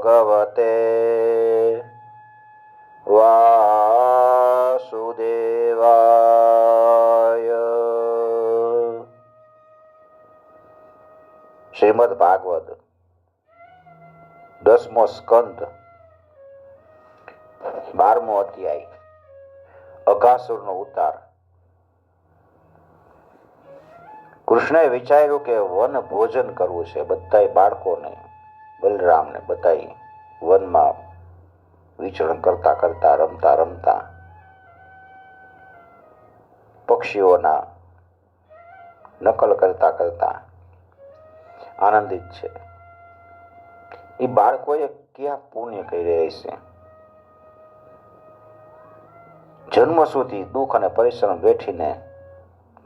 ભગવતે વાસુદેવાય શ્રીમદ ભાગવત દસમો સ્કંદ બારમો અધ્યાય અઘાસુરનો ઉતાર. કૃષ્ણએ વિચાર્યું કે વન ભોજન કરવું છે બધાય બાળકોને. બલરામને બતાવી વનમાં વિચરણ કરતા કરતા રમતા રમતા પક્ષીઓના નકલ કરતા કરતા આનંદિત છે. એ બાળકોએ ક્યાં પુણ્ય કરી રહ્યા છે? જન્મ સુધી દુઃખ અને પરિશ્રમ વેઠીને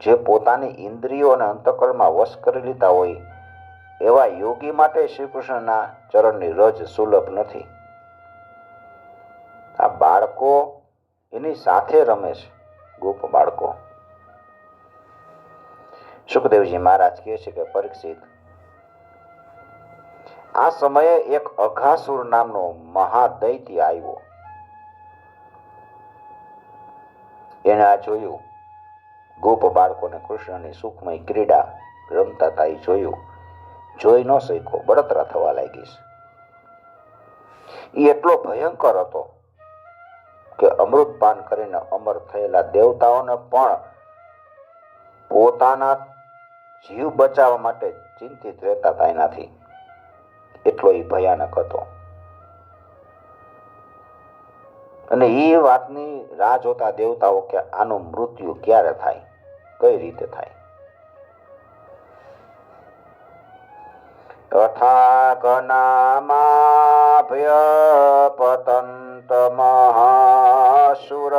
જે પોતાની ઇન્દ્રિયો અને અંતકળમાં વશ કરી લીધા હોય એવા યોગી માટે શ્રી કૃષ્ણના ચરણની રજ સુલભ નથી. આ બાળકો એની સાથે રમે છે, ગોપ બાળકો. સુખદેવજી મહારાજ કહે છે કે પરીક્ષિત, આ સમયે એક અઘાસુર નામનો મહાદૈત્ય આવ્યો. એને આ જોયું. ગોપ બાળકોને કૃષ્ણની સુખમય ક્રીડા રમતા તા જોયું. જોઈ ન શીખો બળતરા થવા લાગીશ એ એટલો ભયંકર હતો કે અમૃત પાન કરીને અમર થયેલા દેવતાઓને પણ પોતાના જીવ બચાવવા માટે ચિંતિત રહેતા હતા એનાથી એટલો એ ભયાનક હતો. અને એ વાતની રાહ જોતા દેવતાઓ કે આનું મૃત્યુ ક્યારે થાય? કઈ રીતે થાય? તથા ગનામાભ્ય પતંત મહાસુર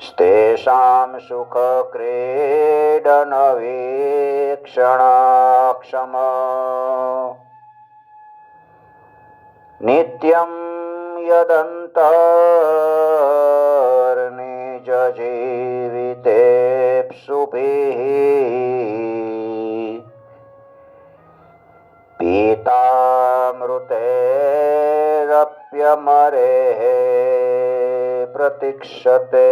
સ્તેષામ સુખ ક્રીડન વીક્ષણાક્ષમ જીવિતેપ્સુભિः પીતામૃતેરપ્યમરેः પ્રતિક્ષતે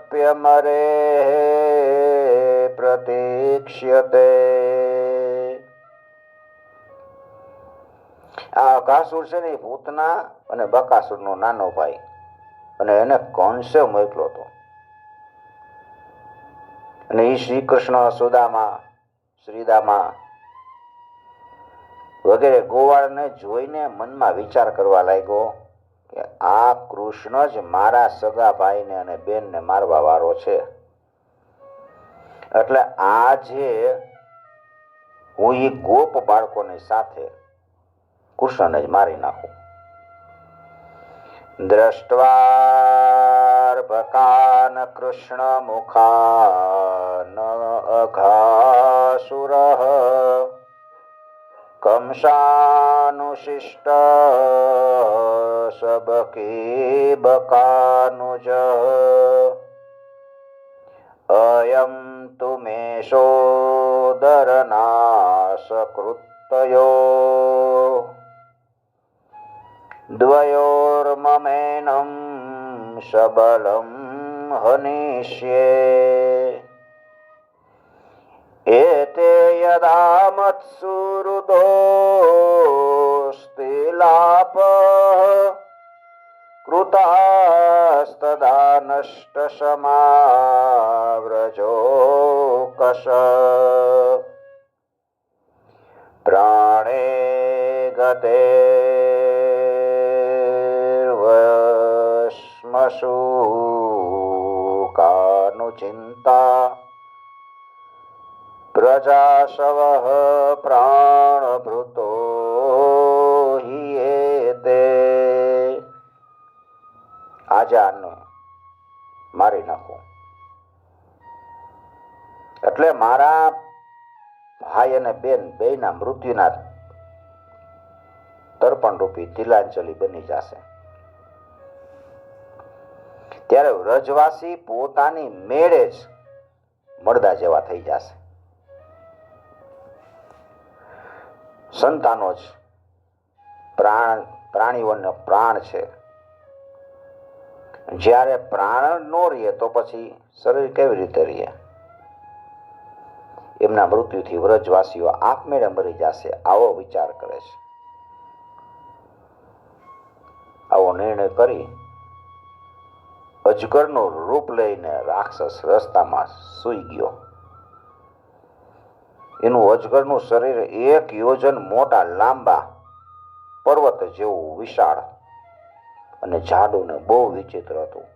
પીતામૃતેરપ્યમરેः પ્રતીક્ષ્યતે આ અકાસુર છે ને એ ભૂતના અને બકાસુરનો નાનો ભાઈ. અને એને કંસે મોકલો હતો. અને એ શ્રી કૃષ્ણ સુદામા, શ્રીદામા વગેરે ગોવાળને જોઈને મનમાં વિચાર કરવા લાગ્યો કે આ કૃષ્ણ જ મારા સગા ભાઈને અને બેનને મારવા વાળો છે. એટલે આ જે હું એ ગોપ બાળકોની સાથે કૃષ્ણને જ મારી નાખું. દ્રષ્ટવાર્ભકાન કૃષ્ણ મુખાન અઘાસુર. કંસાનુશિષ્ટ સબકી બકાનુજ અયમ તુ મેષોદરનાશકૃતયો द्वयोर्ममेनं सबलं हनिष्ये एते यदा मत्सुहृदोस्तिलापः कृतास्तदा नष्टसमाव्रजोकश प्राणे गते કાનુચિંતા પ્રજાશવ પ્રાણભૃતો હિયેતે આજે આને મારી નાખો એટલે મારા ભાઈ અને બેન બેયના મૃત્યુના તર્પણ રૂપી તિલાંજલિ બની જશે. ત્યારે વ્રજવાસી પોતાની મેળે જ મળદા જેવા થઈ જશે. સંતાનો જ પ્રાણ, પ્રાણીઓનો પ્રાણ છે. જ્યારે પ્રાણ નો રહે તો પછી શરીર કેવી રીતે રહે એમના મૃત્યુથી વ્રજવાસીઓ આપમેળે મરી જશે, આવો વિચાર કરે છે. આવો નિર્ણય કરી અજગરનું રૂપ લઈને રાક્ષસ રસ્તામાં સૂઈ ગયો. એનું અજગરનું શરીર એક યોજન મોટા લાંબા પર્વત જેવું વિશાળ અને જાડું ને બહુ વિચિત્ર હતું.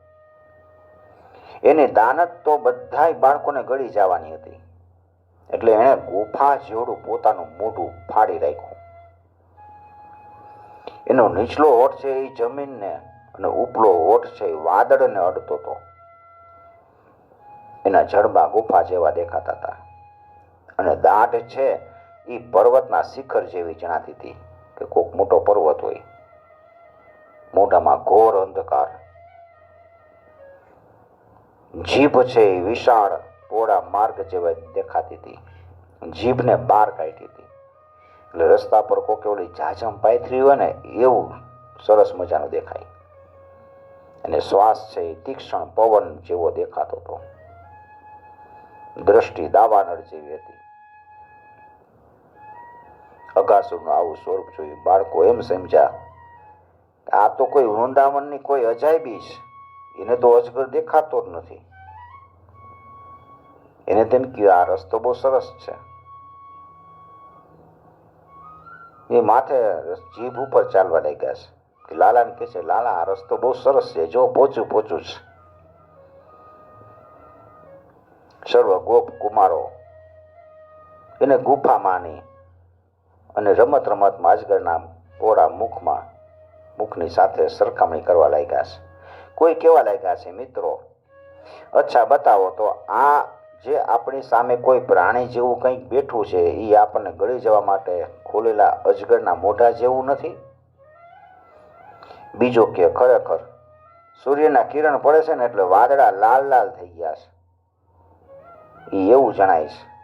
એની દાનત તો બધાય બાળકોને ગળી જવાની હતી. એટલે એણે ગુફા જેવડું પોતાનું મોઢું ફાડી રાખ્યું. એનો નીચલો હોઠ છે એ જમીનને અને ઉપલો હોઠ છે વાદળને અડતો હતો. એના જડબા ગુફા જેવા દેખાતા હતા. અને દાઢ છે એ પર્વતના શિખર જેવી જણાતી હતી કે કોક મોટો પર્વત હોય. મોઢામાં ઘોર અંધકાર. જીભ છે એ વિશાળ પોળા માર્ગ જેવા દેખાતી હતી. જીભને બહાર કાઢી હતી. એટલે રસ્તા પર કોકે ઓલી જાજમ પાથરી હોય ને, એવું સરસ મજાનું દેખાય. અને શ્વાસ છે એ તીક્ષ્ણ પવન જેવો દેખાતો હતો. દ્રષ્ટિ દાવાનળ જેવી હતી. અગાસુરનું આવું સ્વરૂપ જોયું બાળકો એમ સમજ્યા આ તો કોઈ વૃંદાવનની કોઈ અજાયબી છે એને તો અજગર દેખાતો જ નથી. એને તેમ કહ્યું આ રસ્તો બહુ સરસ છે. એ માથે જીભ ઉપર ચાલવા લાગ્યા છે. લાલાને કહે છે, લાલા, આ રસ્તો બહુ સરસ છે, જો પોચું પોચું છે સર્વ ગોપ કુમારો, એને ગુફા માની અને રમત રમતમાં અજગરના પોળા મુખમાં, મુખની સાથે સરખામણી કરવા લાગ્યા છે. કોઈ કેવા લાગ્યા છે, મિત્રો? અચ્છા, બતાવો તો આ જે આપણી સામે કોઈ પ્રાણી જેવું કંઈક બેઠું છે એ આપણને ગળી જવા માટે ખોલેલા અજગરના મોઢા જેવું નથી? બીજો કે ખરેખર સૂર્યના કિરણ પડે છે ને એટલે વાદળા લાલ લાલ થઈ ગયા છે. એ એવું જણાય છે.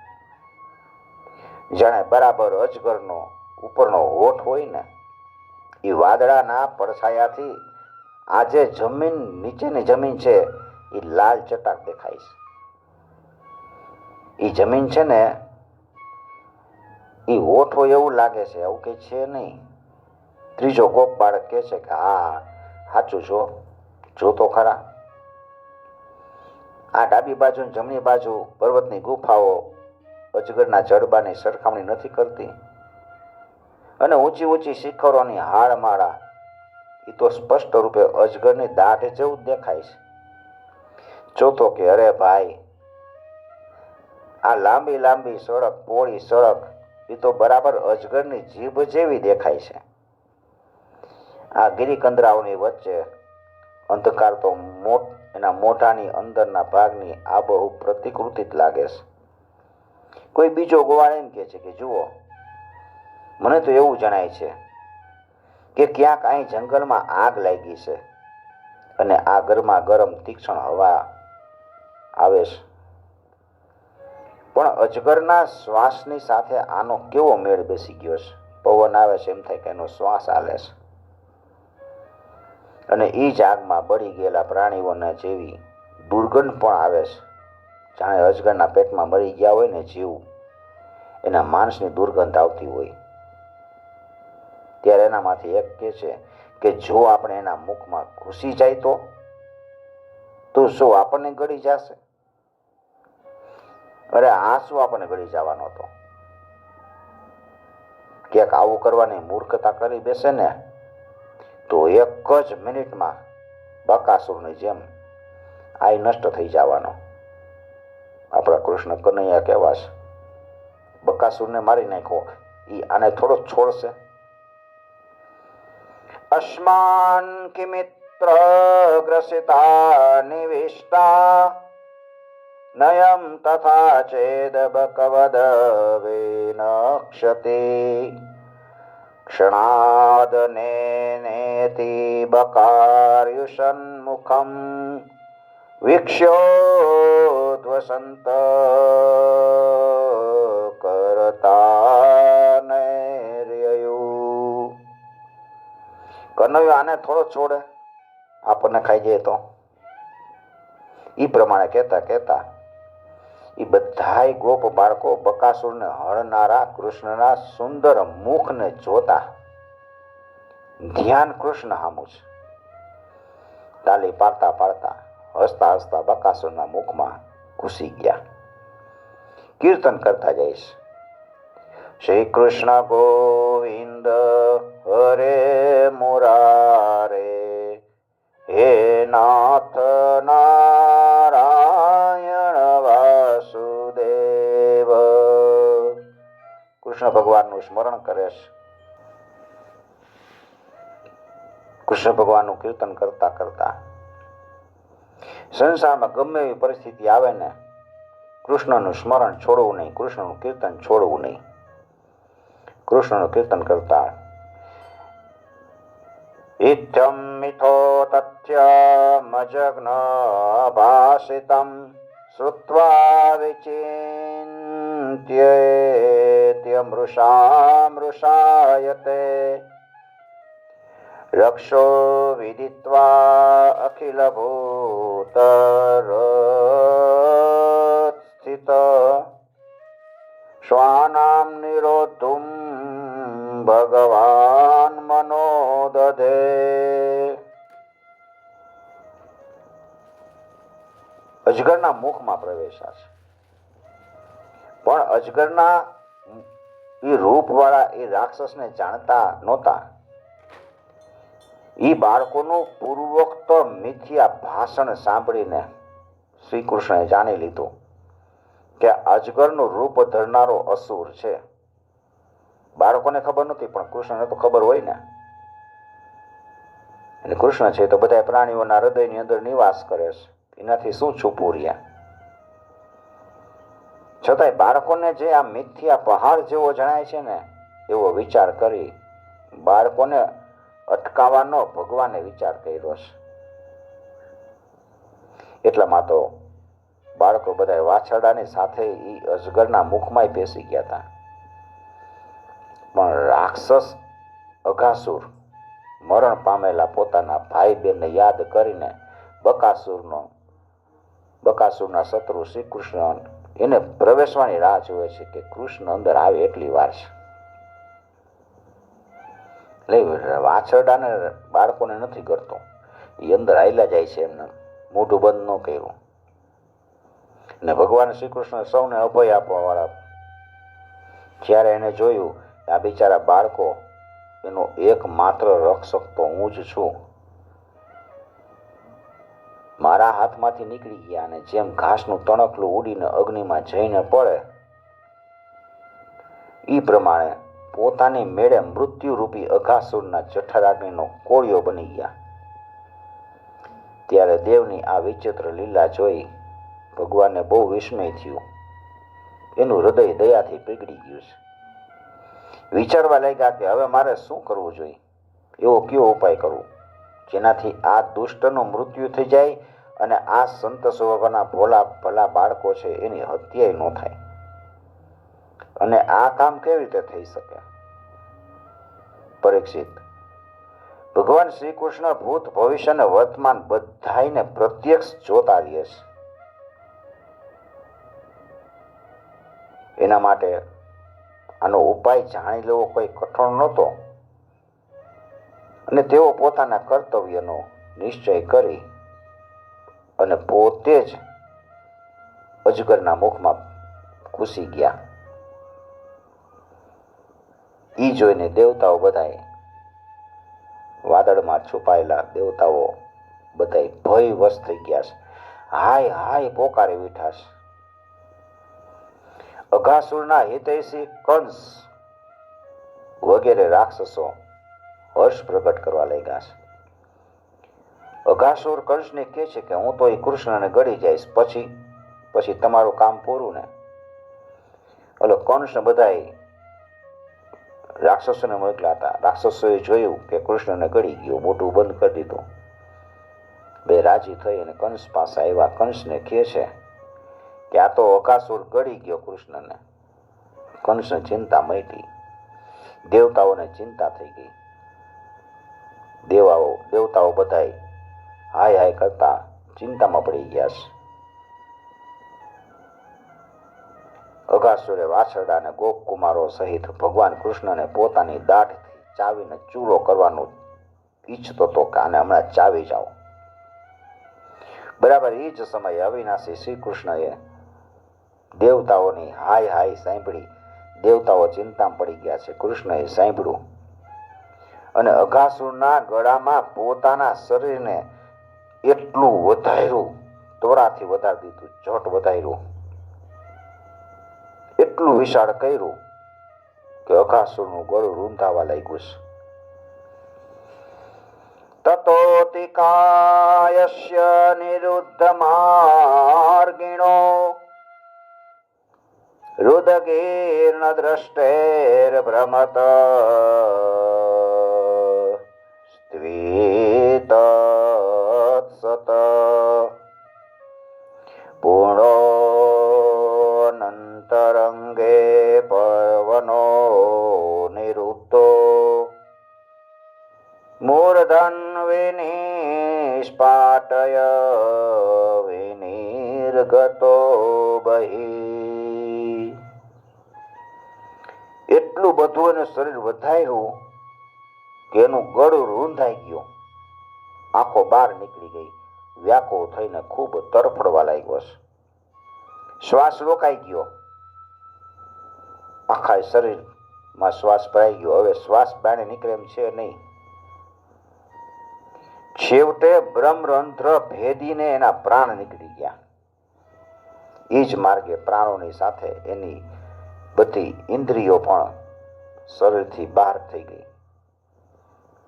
જાણે બરાબર અજગરનો ઉપરનો હોઠ હોય ને એ વાદળાના પડછાયાથી આજે જમીન નીચેની જમીન છે એ લાલ ચટાક દેખાય છે. એ જમીન છે ને એ હોઠ હોય એવું લાગે છે એવું કંઈ છે નહીં. ત્રીજો ગોપ બાળક કહે છે કે, હા સાચું જો જો તો ખરા. આ ડાબી બાજુ જમણી બાજુ પર્વતની ગુફાઓ અજગરના જડબાની સરખામણી નથી કરતી. અને ઊંચી ઊંચી શિખરોની હાડમાળા એ તો સ્પષ્ટ રૂપે અજગરની દાઢ જેવું દેખાય છે. ચોથો કે, અરે ભાઈ, આ લાંબી લાંબી સડક, પોળી સડક એ તો બરાબર અજગરની જીભ જેવી દેખાય છે. આ ગિરિકંદરાઓની વચ્ચે અંધકાર તો મોટ, એના મોઢાની અંદરના ભાગની આબહુ પ્રતિકૃતિ જ લાગે છે. કોઈ બીજો ગોવાળ એમ કહે છે કે, જુઓ, મને તો એવું જણાય છે કે ક્યાંક અહીં જંગલમાં આગ લાગી છે અને આ ગરમા ગરમ તીક્ષ્ણ હવા આવે છે. પણ અજગરના શ્વાસની સાથે આનો કેવો મેળ બેસી ગયો છે? પવન આવે છે એમ થાય કે એનો શ્વાસ આલે છે. અને એ જ આગમાં બળી ગયેલા પ્રાણીઓને જેવી દુર્ગંધ પણ આવે છે. જાણે અજગરના પેટમાં મરી ગયા હોય ને જીવ, એના માણસની દુર્ગંધ આવતી હોય. ત્યારે એનામાંથી એક કહે છે કે, જો આપણે એના મુખમાં ઘૂસી જાય તો? તો શું આપણને ગળી જશે? અરે, આ શું આપણને ગળી જવાનો હતો? ક્યાંક આવું કરવાની મૂર્ખતા કરી બેસે ને? તો એક જ મિનિટમાં બકાસુરની જેમ આ નષ્ટ થઈ જવાનો. આપણા કૃષ્ણ કનૈયા કહેવા છે? બકાસુરને મારી નાખો. એ આને થોડો છોડશે. અસ્માન કિમિત્ર ગ્રસિતા નિવિષ્ટા નયમ તથા ચેદ બકવદ વિનક્ષતે ક્ષણાદનેનેતિ બકાર્યુષન્મુખમ વિક્ષોધ્વસંત કરતા નૈર્યયું કનૈયો આને થોડો છોડે આપણને ખાઈ જાય તો ઈ પ્રમાણે કહેતા કહેતા એ બધાય ગોપ બાળકો બકાસુરને હણનારા કૃષ્ણના સુંદર મુખને જોતા ધ્યાન કૃષ્ણ હામું છે. તાલી પાડતા પાડતા હસતા હસતા બકાસુરના મુખમાં ઘૂસી ગયા. કીર્તન કરતા જઈશ શ્રી કૃષ્ણ ગોવિંદ હરે મુરારે, હે નાથ નારાયણ કૃષ્ણ ભગવાનનું સ્મરણ કરે છે. કૃષ્ણ ભગવાનનું કીર્તન કરતા કરતા સંસારમાં ગમે એવી પરિસ્થિતિ આવે ને, કૃષ્ણનું સ્મરણ છોડવું નહીં, કૃષ્ણનું કીર્તન છોડવું નહીં. કૃષ્ણનું કીર્તન કરતા ઇત્થમ મિથો તથ્યમજગ્ન ભાષિતમ શ્રુત્વા વિચિન્ત્યેત્ય મૃષાયતે રક્ષો વિદિત્વા અખિલ સ્થિત શ્વાનામ નિરોધું ભગવાન મનો દધે અજગરના મુખમાં પ્રવેશ્યા છે અજગરના એ રૂપવાળા એ રાક્ષસને જાણતા નહોતા. એ બાળકોનું પૂર્વોક્ત મિથ્યા ભાષણ સાંભળીને શ્રી કૃષ્ણએ જાણી લીધું કે અજગરનું રૂપ ધરનારો અસુર છે. બાળકોને ખબર નથી પણ કૃષ્ણને તો ખબર હોય ને. અને કૃષ્ણ છે તો બધા પ્રાણીઓના હૃદયની અંદર નિવાસ કરે છે. એનાથી શું છૂપવું રહ્યા? છતાંય બાળકોને જે આ મિથ્યા પહાડ જેવો જણાય છે ને, એવો વિચાર કરી બાળકોને અટકાવવાનો ભગવાને વિચાર કર્યો છે. એટલામાં તો બાળકો બધા વાછરડાની સાથે એ અજગરના મુખમાંય બેસી ગયા હતા પણ રાક્ષસ અઘાસુર મરણ પામેલા પોતાના ભાઈ બહેનને યાદ કરીને બકાસુરનો, બકાસુરના શત્રુ શ્રી કૃષ્ણ એને પ્રવેશવાની રાહ જોવે છે કે કૃષ્ણ અંદર આવે એટલી વાર છે. એટલે વાછરડાને બાળકોને નથી કરતો એ અંદર આવેલા જાય છે એમને. મોઢું બંધ ન કર્યું. ને ભગવાન શ્રી કૃષ્ણ સૌને અભય આપવા વાળા જ્યારે એને જોયું આ બિચારા બાળકો, એનો એકમાત્ર રક્ષક તો હું જ છું. મારા હાથમાંથી નીકળી ગયા અને જેમ ઘાસનું તણકલું ઉડીને અગ્નિમાં જઈને પડે એ પ્રમાણે પોતાની મેળે મૃત્યુરૂપી અઘાસુરના જઠરાગ્નિનો કોળિયો બની ગયા. ત્યારે દેવની આ વિચિત્ર લીલા જોઈ ભગવાનને બહુ વિસ્મય થયું. એનું હૃદય દયાથી પીગળી ગયું છે. વિચારવા લાગ્યા કે હવે મારે શું કરવું જોઈએ? એવો કયો ઉપાય કરવો? જેનાથી આ દુષ્ટનું મૃત્યુ થઈ જાય અને આ સંત સ્વભાવના ભોલા ભલા બાળકો છે એની હત્યાય ન થાય. અને આ કામ કેવી રીતે થઈ શકે? પરીક્ષિત. ભગવાન શ્રી કૃષ્ણ ભૂત ભવિષ્ય અને વર્તમાન બધાને પ્રત્યક્ષ જોતા રહીએ છે. એના માટે આનો ઉપાય જાણી લેવો કોઈ કઠણ નહોતો. અને તેઓ પોતાના કર્તવ્યનો નિશ્ચય કરી અને પોતે જ અજગરના મુખમાં ઘૂસી ગયા. ઈ જોઈને દેવતાઓ બધાએ વાદળમાં છુપાયેલા દેવતાઓ બધા ભયવશ થઈ ગયા છે. હાય હાય, પોકારે છે. અઘાસુરના હિતૈષી કંસ વગેરે રાક્ષસો હર્ષ પ્રગટ કરવા લાગ્યા છે. અઘાસુર કંસને કહે છે કે હું તો એ કૃષ્ણને ગળી જઈશ, પછી પછી તમારું કામ પૂરું ને? એટલે કંસ બધાએ રાક્ષસોને મોકલા હતા. રાક્ષસોએ જોયું કે કૃષ્ણને ગળી ગયો મોટું બંધ કરી દીધું. બે રાજી થઈ અને કંસ પાસે આવ્યા. કંસને કહે છે કે આ તો અકાસુર ગળી ગયો કૃષ્ણને. કંસને ચિંતા મટી. દેવતાઓને ચિંતા થઈ ગઈ. દેવાઓ, દેવતાઓ બધાય હાય હાય કરતા ચિંતામાં પડી ગયા છે. અઘાસુરે વાછરડા અને ગોપકુમારો સહિત ભગવાન કૃષ્ણને પોતાની દાઢથી ચાવીને ચૂરો કરવાનું ઈચ્છતો હતો કે આને હમણાં ચાવી જાઓ. બરાબર એ જ સમયે અવિનાશી શ્રી કૃષ્ણએ દેવતાઓની હાય હાય સાંભળી દેવતાઓ ચિંતામાં પડી ગયા છે. કૃષ્ણએ સાંભળ્યું અને અઘાસુરના ગળામાં પોતાના શરીરને એટલું વધાર્યું તોરાથી વધારી દીધું, જટ વધાર્યું. એટલું વિશાળ કર્યું કે અઘાસુરનું ગળું રૂંધાવા લાગ્યું છે. તતોતિકાયસ્ય નિરુદ્ધ માર્ગિણો રુદગીર્ણ દ્રષ્ટેર્ભ્રમત સ્ત્વીતત્સત પૂર્ણોનંતરંગે પર્વનો નિરુદ્ધો મૂર્ધન વિનિષ્પાટય વિનિર્ગતો બહી એટલું બધું એનું શરીર વધાર્યું કે એનું ગળું રૂંધાઈ ગયું. આંખો બહાર નીકળી ગઈ. વ્યાકો થઈને ખૂબ તરફડવા લાગ્યો શ્વાસ રોકાઈ ગયો. આખા શરીરમાં શ્વાસ ભરાઈ ગયો. હવે શ્વાસ બાણે નીકળે એમ છે નહીં. છેવટે બ્રહ્મરંધ્ર ભેદીને એના પ્રાણ નીકળી ગયા. એ જ માર્ગે પ્રાણોની સાથે એની બધી ઇન્દ્રિયો પણ શરીરથી બહાર થઈ ગઈ.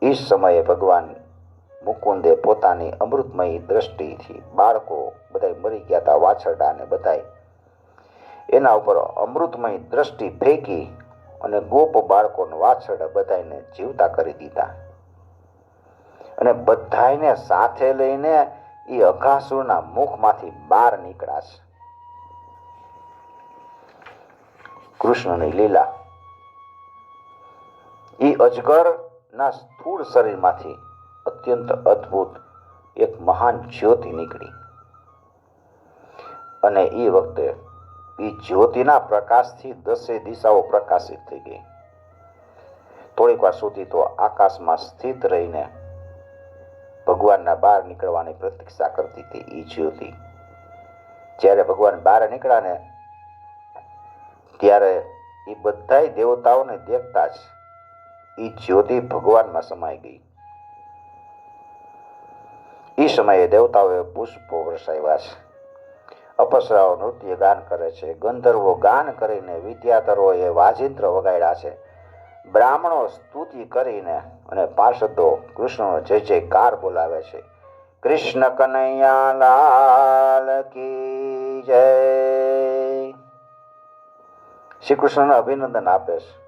એ સમયે ભગવાન મુકુંદે પોતાની અમૃતમયી દ્રષ્ટિથી બાળકો બધા મરી ગયા હતા વાછરડા ને બધાય. એના ઉપર અમૃતમય દ્રષ્ટિ ફેંકી અને ગોપ બાળકોને વાછરડા બધાને જીવતા કરી દીધા. અને બધાને સાથે લઈને એ અઘાસુરના મુખમાંથી બહાર નીકળાશે કૃષ્ણની લીલા. એ અજગરના સ્થૂળ શરીરમાંથી અત્યંત અદ્ભુત એક મહાન જ્યોતિ નીકળી. અને એ વખતે એ જ્યોતિના પ્રકાશથી દસે દિશાઓ પ્રકાશિત થઈ ગઈ. થોડીક વાર સુધી તો આકાશમાં સ્થિત રહીને ભગવાનના બહાર નીકળવાની પ્રતીક્ષા કરતી હતી એ જ્યોતિ. જ્યારે ભગવાન બહાર નીકળ્યા ને ત્યારે એ બધાય દેવતાઓને દેખતા જ એ જ્યોતિ ભગવાનમાં સમાઈ ગઈ. એ સમયે દેવતાઓએ પુષ્પો વરસાવ્યા છે. અપસરાઓ નૃત્ય ગાન કરે છે. ગંધર્વો ગાન કરીને વિદ્યાધરોએ વાજિંત્ર વગાડ્યા છે. બ્રાહ્મણો સ્તુતિ કરીને અને પાર્ષદો કૃષ્ણનો જય જયકાર બોલાવે છે. કૃષ્ણ કનૈયા લાલ કી જય. શ્રી કૃષ્ણને અભિનંદન આપે છે.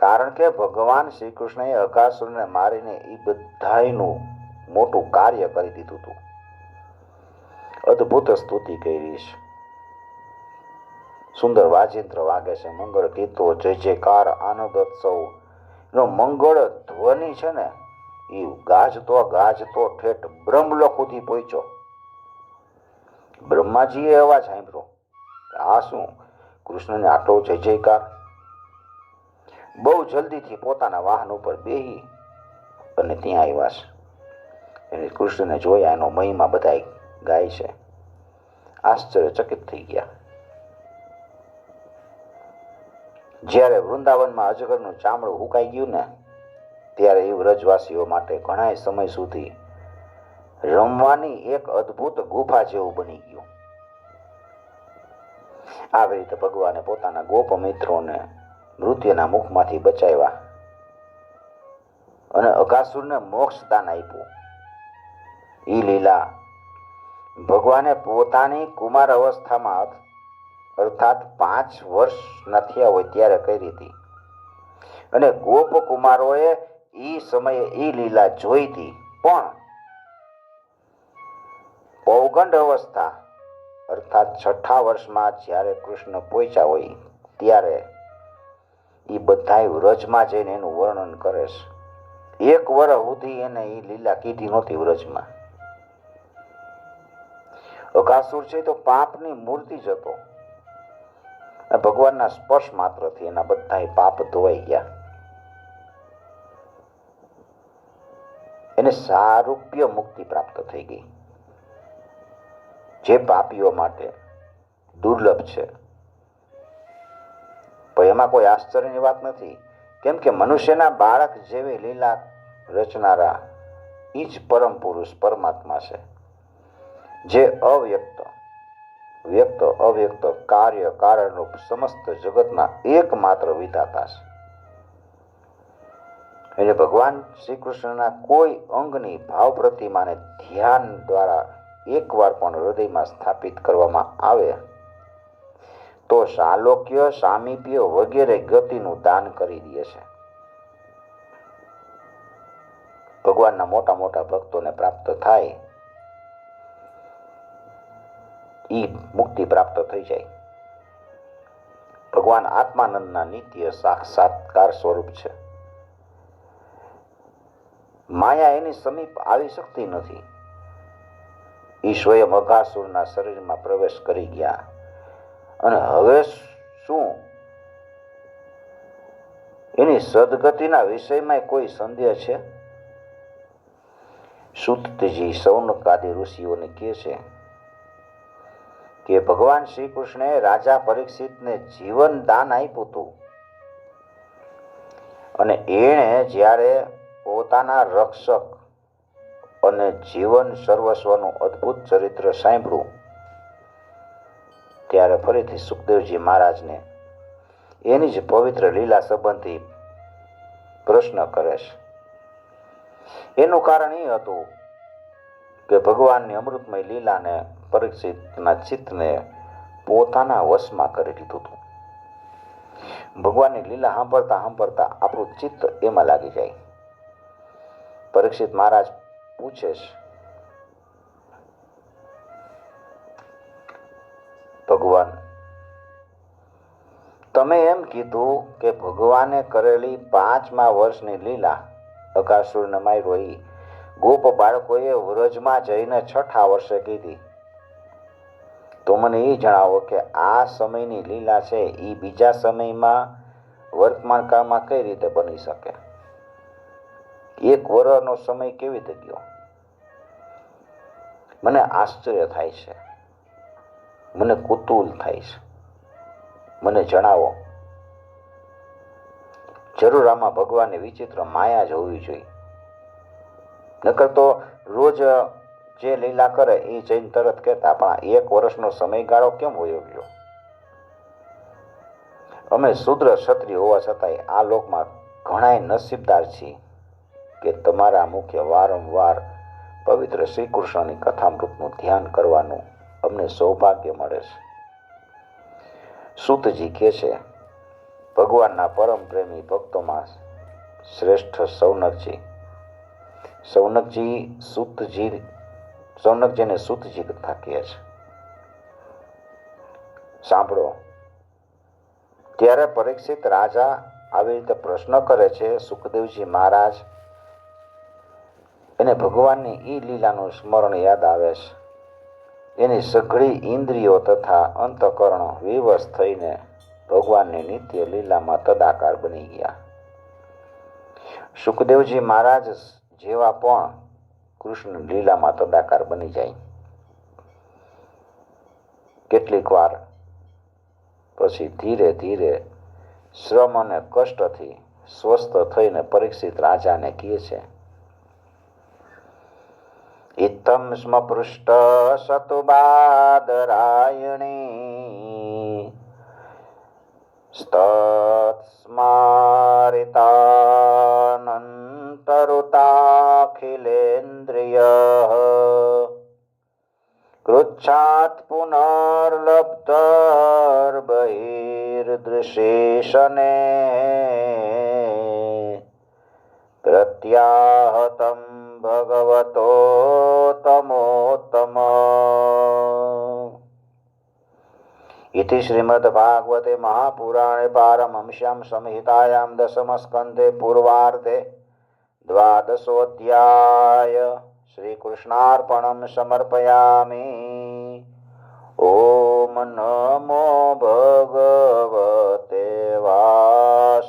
કારણ કે ભગવાન શ્રી કૃષ્ણએ અઘાસુરને મારીને એ બધાયનું મોટું કાર્ય કરી દીધું હતું અદ્ભુત સ્તુતિ કરીશ. સુંદર વાજિંત્ર વાગે છે. મંગળ ગીતો જય જયકાર આનંદોત્સવ એનો મંગળ ધ્વનિ છે ને એ ગાજતો ગાજતો ઠેઠ બ્રહ્મલોક સુધી પહોંચ્યો. બ્રહ્માજીએ અવાજ સાંભળ્યો આ શું? કૃષ્ણને આટલો જય જયકાર? બહુ જલ્દીથી પોતાના વાહન ઉપર બેહી અને ત્યાં આવ્યા છે. એને કૃષ્ણને જોયા એનો મહિમા બધા ગાય છે. આશ્ચર્યચકિત થઈ ગયા. જ્યારે વૃંદાવનમાં અજગરનું ચામડું હુકાઈ ગયું ને, ત્યારે એ વ્રજવાસીઓ માટે ઘણા સમય સુધી રમવાની એક અદ્ભુત ગુફા જેવું બની ગયું. આવી રીતે ભગવાને પોતાના ગોપ મિત્રોને મૃત્યુના મુખમાંથી બચાવ્યા. અને અઘાસુરને મોક્ષદાન આપ્યું. એ લીલા. ભગવાને પોતાની કુમાર અવસ્થામાં અર્થાત પાંચ વર્ષ નથી હોય ત્યારે કરી હતી. અને ગોપ કુમારોએ એ સમયે એ લીલા જોઈ હતી. પણ પૌગંડ અવસ્થા, અર્થાત છઠ્ઠા વર્ષમાં જ્યારે કૃષ્ણ પહોંચ્યા હોય, ત્યારે એ બધાય વ્રજમાં જઈને એનું વર્ણન કરે છે. એક વર્ષ સુધી એને એ લીલા કીધી નહોતી વ્રજમાં. અકાસુર છે તો પાપની મૂર્તિ જ હતો. ભગવાનના સ્પર્શ માત્રથી એના બધા પાપ ધોવાઈ ગયા. એને સારૂપ્ય મુક્તિ પ્રાપ્ત થઈ ગઈ. જે પાપીઓ માટે દુર્લભ છે. પણ એમાં કોઈ આશ્ચર્યની વાત નથી. કેમ કે મનુષ્યના બાળક જેવી લીલા રચનારા એ જ પરમ પુરુષ, પરમાત્મા છે. જે અવ્યક્ત, વ્યક્ત, અવ્યક્ત, કાર્ય, કારણરૂપ સમસ્ત જગતના એકમાત્ર વિધાતા છે. એટલે ભગવાન શ્રી કૃષ્ણના કોઈ અંગની ભાવ પ્રતિમાને ધ્યાન દ્વારા એકવાર પણ હૃદયમાં સ્થાપિત કરવામાં આવે તો સાલોક્ય સામીપ્ય વગેરે ગતિનું દાન કરી દે છે. ભગવાનના મોટા મોટા ભક્તોને પ્રાપ્ત થાય, ઈ મુક્તિ પ્રાપ્ત થઈ જાય. ભગવાન આત્માનંદના નિત્ય સાક્ષાત્કાર સ્વરૂપ છે. માયા એની સમીપ આવી શકતી નથી. ઈ સ્વયં અઘાસુરના શરીરમાં પ્રવેશ કરી ગયા. અને હવે શું? એની સદગતિના વિષયમાં કોઈ સંદેહ છે? સુતજી સૌનકાદી ઋષિઓને કહે છે કે ભગવાન શ્રી કૃષ્ણે રાજા પરીક્ષિતને જીવન દાન આપ્યું હતું. અને એણે જ્યારે પોતાના રક્ષક અને જીવન સર્વસ્વનું અદ્ભુત ચરિત્ર સાંભળ્યું ત્યારે ફરીથી સુખદેવજી મહારાજને એની જ પવિત્ર લીલા સંબંધી પ્રશ્ન કરે છે. એનું કારણ એ હતું કે ભગવાનની અમૃતમય લીલાને પરીક્ષિતના ચિત્તને પોતાના વશમાં કરી લીધું હતું. ભગવાનની લીલા સાંભળતા સાંભળતા આપણું ચિત્ત એમાં લાગી જાય. પરીક્ષિત મહારાજ પૂછે છે ભગવાન. તમે એમ કીધું કે ભગવાને કરેલી પાંચમા વર્ષની લીલા અકાસુર નમાઈ રોઈ. ગોપ બાળકોએ વ્રજમાં જઈને છઠ્ઠા વર્ષે કીધી. તો મને એ જણાવો કે આ સમયની લીલા છે એ બીજા સમયમાં વર્તમાન કાળમાં કઈ રીતે બની શકે? એક વર્ષનો સમય કેવી રીતે ગયો? મને આશ્ચર્ય થાય છે. મને કુતુલ થાય છે. મને જણાવો. જરૂર આમાં ભગવાનની વિચિત્ર માયા જ હોવી જોઈએ. નકર તો રોજ જે લીલા કરે એ જઈને તરત કહેતા, પણ એક વર્ષનો સમયગાળો કેમ હોયો ગયો? અમે શુદ્ર ક્ષત્રિય હોવા છતાંય આ લોકમાં ઘણાય નસીબદાર છીએ કે તમારા મુખ્ય વારંવાર પવિત્ર શ્રી કૃષ્ણની કથામૃતનું ધ્યાન કરવાનું અમને સૌભાગ્ય મળે છે. સુતજી કહે છે, ભગવાનના પરમ પ્રેમી ભક્તોમાં શ્રેષ્ઠ સૌનકજી. સૌનકજી સુતજી, સૌનકજીને સુતજી કથા કહે છે. સાંભળો, ત્યારે પરીક્ષિત રાજા આવી રીતે પ્રશ્ન કરે છે, સુખદેવજી મહારાજ, એને ભગવાનની ઈ લીલાનું સ્મરણ યાદ આવે છે. એની સઘળી ઇન્દ્રિયો તથા અંતકરણ વિવશ થઈને ભગવાનની નિત્ય લીલામાં તદાકાર બની ગયા. સુખદેવજી મહારાજ જેવા પણ કૃષ્ણ લીલામાં તદાકાર બની જાય. કેટલીક વાર પછી ધીરે ધીરે શ્રમ અને કષ્ટથી સ્વસ્થ થઈને પરીક્ષિત રાજાને કહે છે ઇત્થમ स्म પૃષ્ટ સતુબાદરાયણી સ્તત્સ્મારિતાનંતરુતાખિલેન્દ્રિય કૃચ્છાત પુનર્લબ્ધર્બહિર્દૃશેષને પ્રત્યાહતમ ભગવતો તમોત્તમ इति श्रीमद्भागवते महापुराणे पारमंस्यां संहितायां दशमस्कन्धे पूर्वार्धे द्वादशोऽध्याय श्रीकृष्णार्पणं समर्पयामि ॐ नमो भगवते वासुदेवा